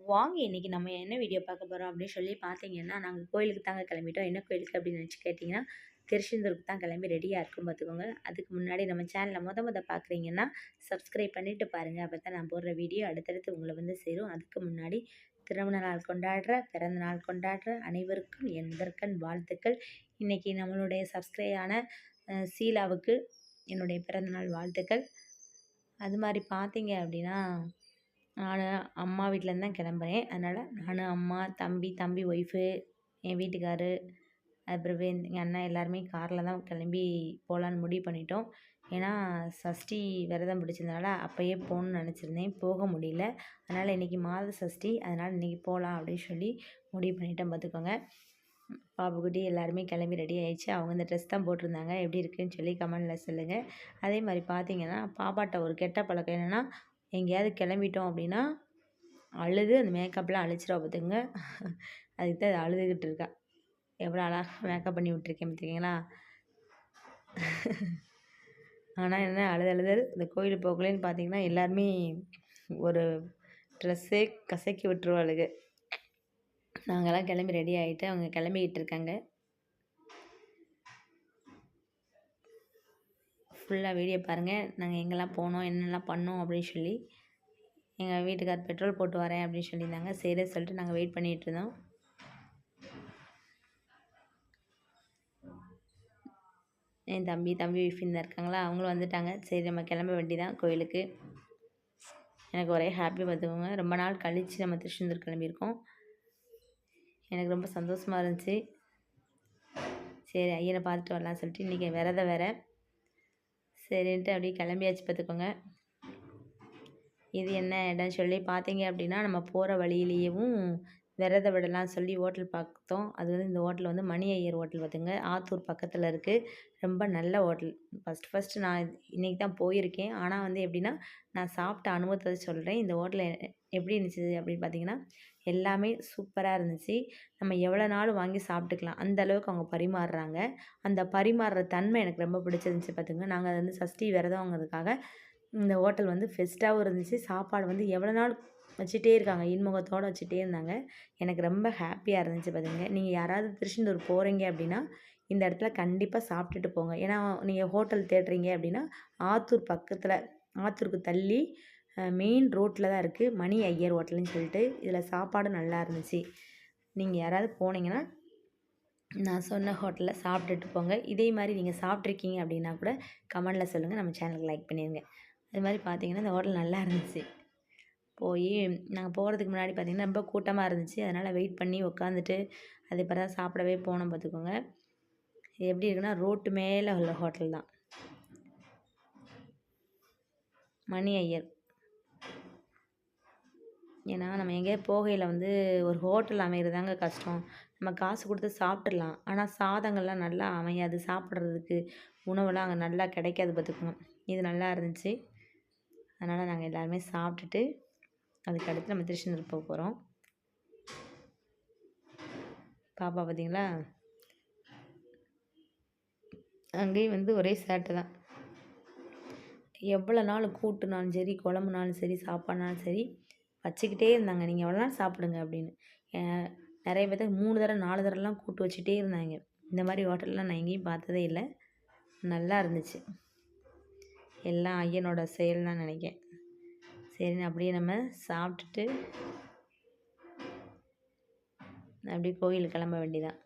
வாங்க இன்னைக்கு நம்ம என்ன வீடியோ பார்க்க போகிறோம் அப்படின்னு சொல்லி பார்த்தீங்கன்னா நாங்கள் கோயிலுக்கு தாங்க கிளம்பிட்டோம். என்ன கோயிலுக்கு அப்படின்னு நினச்சி கேட்டிங்கன்னா திருச்செந்தூருக்கு தான் கிளம்பி ரெடியாக இருக்கும் பார்த்துக்கோங்க. அதுக்கு முன்னாடி நம்ம சேனலை மொதல் முத பார்க்குறீங்கன்னா சப்ஸ்கிரைப் பண்ணிவிட்டு பாருங்கள் அப்போ தான் நான் போடுற வீடியோ அடுத்தடுத்து உங்களை வந்து சேரும். அதுக்கு முன்னாடி திருமண நாள் கொண்டாடுற பிறந்த நாள் கொண்டாடுற அனைவருக்கும் எந்தற்கண் வாழ்த்துக்கள். இன்றைக்கி நம்மளுடைய சப்ஸ்கிரைபான சீலாவுக்கு என்னுடைய பிறந்தநாள் வாழ்த்துக்கள். அது மாதிரி பார்த்தீங்க அப்படின்னா நான் அம்மா வீட்டிலேருந்து தான் கிளம்புறேன். அதனால் நான் அம்மா தம்பி தம்பி ஒய்ஃபு என் வீட்டுக்காரு அப்புறம் எங்கள் அண்ணன் எல்லாருமே காரில் தான் கிளம்பி போகலான்னு முடிவு பண்ணிட்டோம். ஏன்னா சஷ்டி விரதம் பிடிச்சதுனால அப்போயே போகணுன்னு நினச்சிருந்தேன். போக முடியல. அதனால் இன்றைக்கி மாத சஷ்டி அதனால் இன்றைக்கி போகலாம் அப்படின்னு சொல்லி முடிவு பண்ணிட்டேன் பார்த்துக்கோங்க. பாப்புக்குட்டி எல்லாருமே கிளம்பி ரெடி ஆயிடுச்சு. அவங்க இந்த ட்ரெஸ் தான் போட்டிருந்தாங்க. எப்படி இருக்குன்னு சொல்லி கமெண்டில் சொல்லுங்கள் அதே மாதிரி பார்த்தீங்கன்னா பாப்பாட்ட ஒரு கெட்ட பழக்கம் என்னென்னா எங்கேயாவது கிளம்பிட்டோம் அப்படின்னா அழுது அந்த மேக்கப்லாம் அழிச்சிருவா பார்த்துங்க அதுக்கு தான் அது அழுதுகிட்டு இருக்கா. எவ்வளோ அழகாக மேக்கப் பண்ணி விட்ருக்கேன் பார்த்துக்கிங்களா? ஆனால் என்ன அழுது அழுது இந்த கோயில் போகலேன்னு பார்த்தீங்கன்னா எல்லாருமே ஒரு ட்ரெஸ்ஸே கசக்கி விட்டுருவாளுக்கு நாங்கள்லாம் கிளம்பி ரெடி ஆகிட்டு அவங்க கிளம்பிக்கிட்டு இருக்காங்க. ஃபுல்லாக வீடியோ பாருங்கள் நாங்கள் எங்கெல்லாம் போனோம் என்னெல்லாம் பண்ணோம் அப்படின்னு சொல்லி எங்கள் வீட்டுக்கார் பெட்ரோல் போட்டு வரேன் அப்படின்னு சொல்லியிருந்தாங்க. சரி சொல்லிட்டு நாங்கள் வெயிட் பண்ணிகிட்டு இருந்தோம். என் தம்பி தம்பி ஒய்ஃப் தான் இருக்காங்களா? அவங்களும் வந்துட்டாங்க. சரி நம்ம கிளம்ப வேண்டிதான் கோயிலுக்கு. எனக்கு ஒரே ஹாப்பி பார்த்துக்கோங்க ரொம்ப நாள் கழித்து நம்ம திருச்செந்தூர் கிளம்பியிருக்கோம். எனக்கு ரொம்ப சந்தோஷமாக இருந்துச்சு. சரி ஐயனை பார்த்துட்டு வரலாம்னு சொல்லிட்டு இன்றைக்கி விரதம் வேறு சரின்ட்டு அப்படியே கிளம்பியாச்சு பார்த்துக்கோங்க. இது என்ன இடம்னு சொல்லி பார்த்தீங்க அப்படின்னா நம்ம போகிற வழியிலேயும் விரத விடலாம் சொல்லி ஹோட்டல் பார்த்தோம் அது வந்து இந்த ஹோட்டல் வந்து மணி ஐயர் ஹோட்டல் பார்த்துங்க ஆத்தூர் பக்கத்தில் இருக்குது ரொம்ப நல்ல ஹோட்டல். ஃபஸ்ட் ஃபஸ்ட்டு நான் இன்றைக்கி தான் போயிருக்கேன். ஆனால் வந்து எப்படின்னா நான் சாப்பிட்ட அனுபவத்தை சொல்கிறேன் இந்த ஹோட்டலில் எப்படி இருந்துச்சு அப்படின்னு பார்த்தீங்கன்னா எல்லாமே சூப்பராக இருந்துச்சு. நம்ம எவ்வளோ நாளும் வாங்கி சாப்பிட்டுக்கலாம். அந்த அளவுக்கு அவங்க பரிமாறுறாங்க. அந்த பரிமாறுற தன்மை எனக்கு ரொம்ப பிடிச்சிருந்துச்சி பார்த்துங்க நாங்கள் வந்து சஷ்டி விரதங்கிறதுக்காக இந்த ஹோட்டல் வந்து ஃபெஸ்ட்டாகவும் இருந்துச்சு. சாப்பாடு வந்து எவ்வளோ நாள் வச்சுட்டே இருக்காங்க. இன்முகத்தோடு வச்சுட்டே இருந்தாங்க. எனக்கு ரொம்ப ஹாப்பியாக இருந்துச்சு பார்த்துங்க நீங்கள் யாராவது திருச்செந்தூர் போகிறீங்க அப்படின்னா இந்த இடத்துல கண்டிப்பாக சாப்பிட்டுட்டு போங்க. ஏன்னா நீங்கள் ஹோட்டல் தேடுறீங்க அப்படின்னா ஆத்தூர் பக்கத்தில் ஆத்தூருக்கு தள்ளி மெயின் ரோட்டில் தான் இருக்குது மணி ஐயர் ஹோட்டல்னு சொல்லிட்டு இதில் சாப்பாடு நல்லா இருந்துச்சு. நீங்கள் யாராவது போனீங்கன்னா நான் சொன்ன ஹோட்டலில் சாப்பிட்டுட்டு போங்க. இதே மாதிரி நீங்கள் சாப்பிட்ருக்கீங்க அப்படின்னா கூட கமெண்டில் சொல்லுங்கள் நம்ம சேனலுக்கு லைக் பண்ணிடுங்க அது மாதிரி பார்த்தீங்கன்னா இந்த ஹோட்டல் நல்லா இருந்துச்சு. போய் நாங்கள் போகிறதுக்கு முன்னாடி பார்த்திங்கன்னா ரொம்ப கூட்டமாக இருந்துச்சு. அதனால் வெயிட் பண்ணி உட்காந்துட்டு அது பிறகு தான் சாப்பிடவே போனோம் பார்த்துக்கோங்க இது எப்படி இருக்குன்னா ரோட்டு மேலே உள்ள ஹோட்டல் தான். மணி ஐயர். ஏன்னா நம்ம எங்கேயாவது போகையில் வந்து ஒரு ஹோட்டல் அமைகிறதாங்க கஷ்டம். நம்ம காசு கொடுத்து சாப்பிட்றலாம் ஆனால் சாதங்கள்லாம் நல்லா அமையாது. சாப்பிட்றதுக்கு உணவெல்லாம் அங்கே நல்லா கிடைக்காது பார்த்துக்கோங்க இது நல்லா இருந்துச்சு. அதனால் நாங்கள் எல்லாருமே சாப்பிட்டுட்டு அதுக்கு அடுத்து நம்ம திருச்செந்தூர் போக போகிறோம் பாப்பா பார்த்தீங்களா அங்கேயும் வந்து ஒரே சேட்டை தான். எவ்வளோ நாள் கூட்டுனாலும் சரி குழம்புனாலும் சரி சாப்பாடுனாலும் சரி வச்சுக்கிட்டே இருந்தாங்க. நீங்கள் எவ்வளோ நாள் சாப்பிடுங்க அப்படின்னு. நிறைய பேர்த்துக்கு மூணு தடவை நாலு தடவைலாம் கூட்டு வச்சுட்டே இருந்தாங்க. இந்த மாதிரி ஹோட்டல்லாம் நான் எங்கேயும் பார்த்ததே இல்லை. நல்லா இருந்துச்சு. எல்லாம் ஐயனோட செயல் தான் நினைக்கேன் சரின்னு அப்படியே நம்ம சாப்பிட்டுட்டு அப்படியே கோயில் கிளம்ப வேண்டிதான்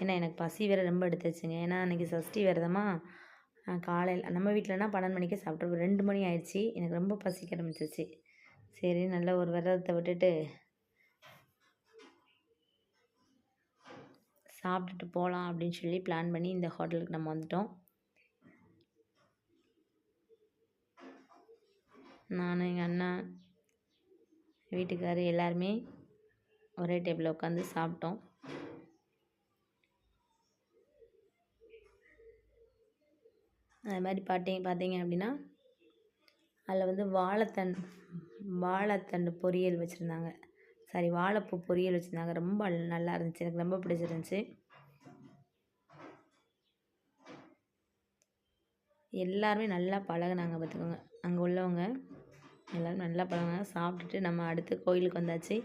ஏன்னா எனக்கு பசி வேறு ரொம்ப எடுத்துச்சுங்க. ஏன்னா அன்றைக்கி சஷ்டி விரதமாக காலையில் நம்ம வீட்டிலனா பன்னெண்டு மணிக்கே சாப்பிட்ருப்போம் ரெண்டு மணி ஆயிடுச்சு. எனக்கு ரொம்ப பசிக்க ஆரம்பிச்சிச்சு சரி நல்ல ஒரு விரதத்தை விட்டுட்டு சாப்பிட்டுட்டு போகலாம் அப்படின்னு சொல்லி பிளான் பண்ணி இந்த ஹோட்டலுக்கு நம்ம வந்துட்டோம். நான் எங்கள் அண்ணா வீட்டுக்கார் எல்லாருமே ஒரே டேபிளில் உட்காந்து சாப்பிட்டோம். அது மாதிரி பார்த்தீங்க பார்த்தீங்க அப்படின்னா அதில் வந்து வாழைத்தன் வாழைத்தண்டு பொரியல் வச்சுருந்தாங்க. சாரி வாழைப்பூ பொரியல் வச்சுருந்தாங்க. ரொம்ப நல்லா இருந்துச்சு. எனக்கு ரொம்ப பிடிச்சிருந்துச்சி. எல்லாருமே நல்லா பழகுனாங்க பார்த்துக்கோங்க அங்கே உள்ளவங்க எல்லோரும் நல்லா பழகினாங்க. சாப்பிட்டுட்டு நம்ம அடுத்து கோயிலுக்கு வந்தாச்சு.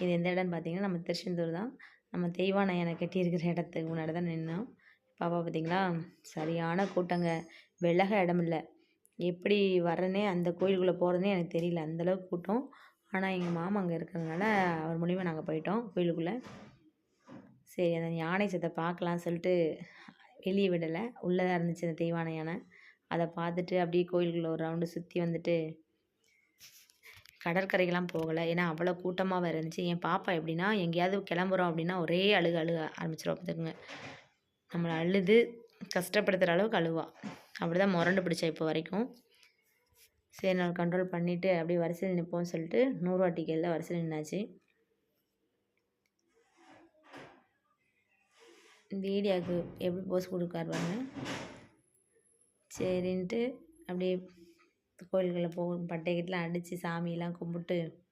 இது எந்த இடம்னு பார்த்தீங்கன்னா நம்ம திருச்செந்தூர் தான். நம்ம தெய்வானையனை கட்டியிருக்கிற இடத்துக்கு முன்னாடி தான் நின்னோம். பாப்பா பார்த்தீங்களா சரியான கூட்டங்க. விலக இடம் இல்லை. எப்படி வரனே அந்த கோயிலுக்குள்ளே போகிறதுனே எனக்கு தெரியல. அந்தளவுக்கு கூட்டம். ஆனால் எங்கள் மாமா அங்கே இருக்கிறதுனால அவர் மூலிமா நாங்கள் போயிட்டோம் கோயிலுக்குள்ளே. சரி அந்த யானை சத்தை பார்க்கலாம் சொல்லிட்டு வெளியே விடலை. உள்ளே தான் இருந்துச்சு அந்த தெய்வான யானை அதை பார்த்துட்டு அப்படியே கோயிலுக்குள்ளே ஒரு ரவுண்டு சுற்றி வந்துட்டு கடற்கரைக்கெலாம் போகலை. ஏன்னா அவ்வளோ கூட்டமாக வேறு இருந்துச்சு. என் பாப்பா எப்படின்னா எங்கேயாவது கிளம்புறோம் அப்படின்னா ஒரே அழுக அழுக ஆரம்பிச்சிடும் பார்த்துக்குங்க நம்மளை அழுது கஷ்டப்படுத்துகிற அளவுக்கு அழுவா. அப்படி தான் முரண்டு பிடிச்சா இப்போ வரைக்கும். சரி நான் கண்ட்ரோல் பண்ணிவிட்டு அப்படியே வரிசையில் நிற்போம்னு சொல்லிட்டு நூறுரூவா டிக்கெட்டில் வரிசையில் நின்னாச்சு. வீடியோவுக்கு எப்படி போஸ் கொடுக்காருவாங்க சரின்ட்டு அப்படியே கோயில்களில் போகும் பட்டைக்கிட்டலாம் அடித்து சாமியெல்லாம் கும்பிட்டு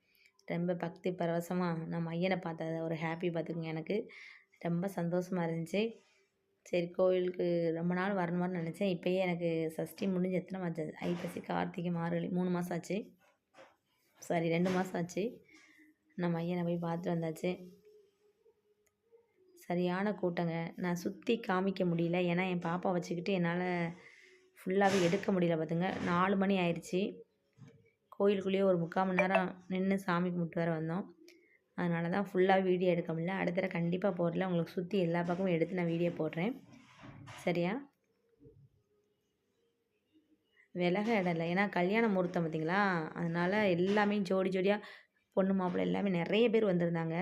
ரொம்ப பக்தி பரவசமாக நம்ம ஐயனை பார்த்தத. ஒரு ஹாப்பி பார்த்துக்குங்க எனக்கு. ரொம்ப சந்தோஷமாக இருந்துச்சு. சரி கோயிலுக்கு ரொம்ப நாள் வரணுமான்னு நினச்சேன். இப்போயே எனக்கு சஷ்டி முடிஞ்சு எத்தனை மாதம் ஐப்பசி கார்த்திகை மார்கழி மூணு மாதம் ஆச்சு. சாரி ரெண்டு மாதம் ஆச்சு. நம்ம ஐயனை போய் பார்த்துட்டு வந்தாச்சு. சரியான கூட்டங்க. நான் சுற்றி காமிக்க முடியல. ஏன்னா என் பாப்பா வச்சுக்கிட்டு என்னால் ஃபுல்லாகவே எடுக்க முடியல பார்த்துங்க நாலு மணி ஆயிடுச்சு கோயிலுக்குள்ளேயே ஒரு முக்கால் மணி நேரம் நின்று சாமி கும்பிட்டு வர வந்தோம். அதனால தான் ஃபுல்லாக வீடியோ எடுக்க முடியல. அடுத்த தடவை கண்டிப்பாக போடல உங்களுக்கு சுற்றி எல்லா பக்கமும் எடுத்து நான் வீடியோ போடுறேன். சரியா? விலக இடம் இல்லை. ஏன்னா கல்யாண முகூர்த்தம் பார்த்திங்களா அதனால் எல்லாமே ஜோடி ஜோடியாக பொண்ணு மாப்பிள்ளை எல்லாமே நிறைய பேர் வந்திருந்தாங்க.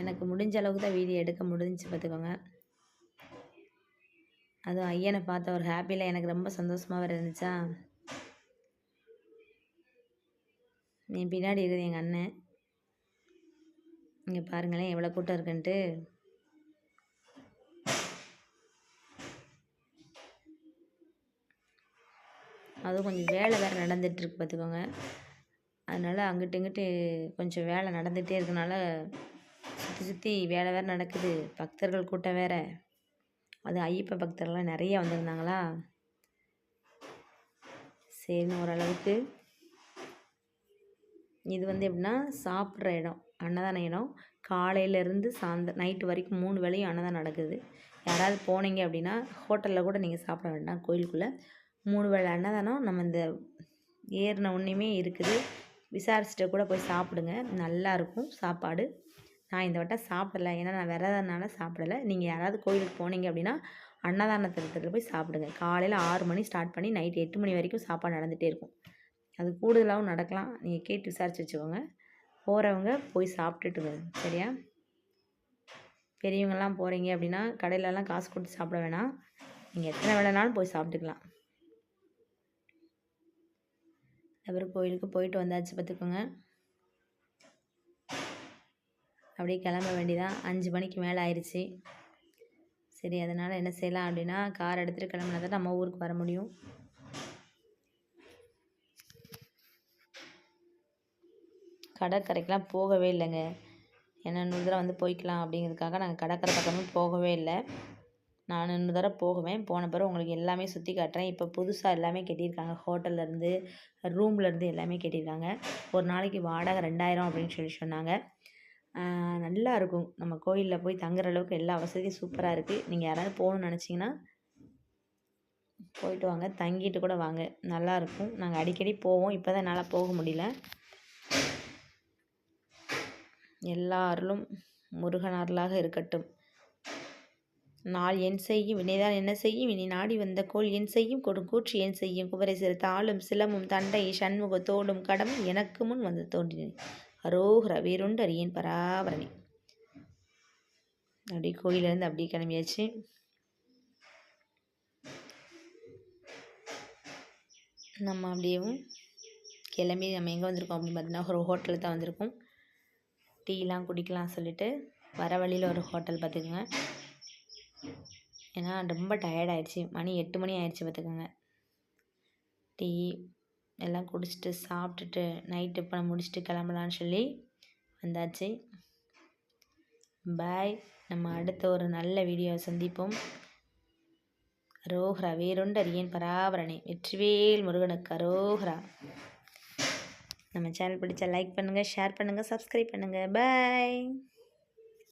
எனக்கு முடிஞ்ச அளவுக்கு தான் வீடியோ எடுக்க முடிஞ்சிச்சு பார்த்துக்கோங்க அதுவும் ஐயனை பார்த்த ஒரு ஹாப்பியில் எனக்கு ரொம்ப சந்தோஷமாக இருந்துச்சா? என் பின்னாடி இருக்குது எங்கள் அண்ணன். இங்கே பாருங்களேன் எவ்வளோ கூட்டம் இருக்குன்ட்டு. அதுவும் கொஞ்சம் வேலை வேறு நடந்துகிட்ருக்கு பார்த்துக்கோங்க. அதனால் அங்கிட்டு இங்கிட்டு கொஞ்சம் வேலை நடந்துகிட்டே இருக்கனால சுற்றி சுற்றி வேலை வேறு நடக்குது. பக்தர்கள் கூட்டம் வேறு. அது ஐயப்ப பக்தர்கள்லாம் நிறைய வந்திருந்தாங்களா? சரின்னு ஓரளவுக்கு. இது வந்து எப்படின்னா சாப்பிட்ற இடம் அன்னதான இடம். காலையிலேருந்து சாயந்தரம் நைட்டு வரைக்கும் மூணு வேளையும் அன்னதானம் நடக்குது. யாராவது போனீங்க அப்படின்னா ஹோட்டலில் கூட நீங்கள் சாப்பிட வேண்டாம் கோயிலுக்குள்ளே. மூணு வேளை அன்னதானம் நம்ம இந்த ஏறின ஒன்றையுமே இருக்குது. விசாரிச்சுட்டு கூட போய் சாப்பிடுங்க. நல்லாயிருக்கும் சாப்பாடு. நான் இந்த வட்டம் சாப்பிடல. ஏன்னா நான் விரதனால சாப்பிடலை. நீங்கள் யாராவது கோயிலுக்கு போனீங்க அப்படின்னா அன்னதானத்தில் போய் சாப்பிடுங்க. காலையில் ஆறு மணி ஸ்டார்ட் பண்ணி நைட் எட்டு மணி வரைக்கும் சாப்பாடு நடந்துகிட்டே இருக்கும். அது கூடுதலாகவும் நடக்கலாம். நீங்கள் கேட்டு விசாரித்து வச்சுக்கோங்க. போகிறவங்க போய் சாப்பிட்டுட்டு சரியா? பெரியவங்கெல்லாம் போகிறீங்க அப்படின்னா கடையிலலாம் காசு கொடுத்து சாப்பிட வேணாம். நீங்கள் எத்தனை வேலைனாலும் போய் சாப்பிட்டுக்கலாம். அப்புறம் கோயிலுக்கு போயிட்டு வந்தாச்சு பார்த்துக்கோங்க. அப்படியே கிளம்ப வேண்டிதான் அஞ்சு மணிக்கு மேலே ஆயிடுச்சு சரி அதனால் என்ன செய்யலாம் அப்படின்னா கார் எடுத்துகிட்டு கிளம்புனா தான் நம்ம ஊருக்கு வர முடியும். கடற்கரைக்கெலாம் போகவே இல்லைங்க. ஏன்னா இன்னொரு தடவை வந்து போய்க்கலாம் அப்படிங்கிறதுக்காக நாங்கள் கடற்கரை பக்கமே போகவே இல்லை. நான் இன்னொரு தடவை போகுவேன். போன பிறகு உங்களுக்கு எல்லாமே சுற்றி காட்டுறேன். இப்போ புதுசாக எல்லாமே கட்டியிருக்காங்க. ஹோட்டல்லேருந்து ரூம்லேருந்து எல்லாமே கட்டியிருக்காங்க. ஒரு நாளைக்கு வாடகை ரெண்டாயிரம் அப்படின்னு சொல்லி சொன்னாங்க. நல்லா இருக்கும் நம்ம கோயிலில் போய் தங்குற அளவுக்கு எல்லா வசதியும் சூப்பராக இருக்குது நீங்கள் யாராவது போகணுன்னு நினச்சிங்கன்னா போயிட்டு வாங்க. தங்கிட்டு கூட வாங்க. நல்லாயிருக்கும் நாங்கள் அடிக்கடி போவோம். இப்போ தான் என்னால் போக முடியல. எல்லாரிலும் அருளும் முருகன் அருளாக இருக்கட்டும். நாள் என் செய்யும் வினைதான் என்ன செய்யும்? இனி நாடி வந்த கோல் என் செய்யும் கொடுங்கூற்று என் செய்யும். குவரை சிறு தாளும் சிலமும் தண்டை சண்முக தோடும் கடமும் எனக்கு முன் வந்து தோன்றினேன் அரோஹர வேறுண்டு அரியன் பராபரணி அப்படியே கோயிலேருந்து அப்படியே கிளம்பியாச்சு. நம்ம அப்படியேவும் கிளம்பி நம்ம எங்கே வந்திருக்கோம் அப்படின்னு பார்த்தீங்கன்னா ஒரு ஹோட்டலில் தான் வந்திருக்கோம். டீலாம் குடிக்கலாம் சொல்லிட்டு வர வழியில் ஒரு ஹோட்டல் பார்த்துக்கோங்க. ஏன்னா ரொம்ப டயர்டாயிடுச்சு மணி எட்டு மணி ஆயிடுச்சு பார்த்துக்கோங்க. டீ எல்லாம் குடிச்சிட்டு சாப்பிட்டுட்டு நைட்டு இப்போ முடிச்சுட்டு கிளம்பலான்னு சொல்லி வந்தாச்சு. பாய் நம்ம அடுத்த ஒரு நல்ல வீடியோவை சந்திப்போம். அரோஹரா வேறொண்டு அரியேன் வெற்றிவேல் முருகனுக்கு அரோஹரா நம்ம சேனல் பிடிச்சா லைக் பண்ணுங்கள் ஷேர் பண்ணுங்கள் சப்ஸ்கிரைப் பண்ணுங்கள் பாய்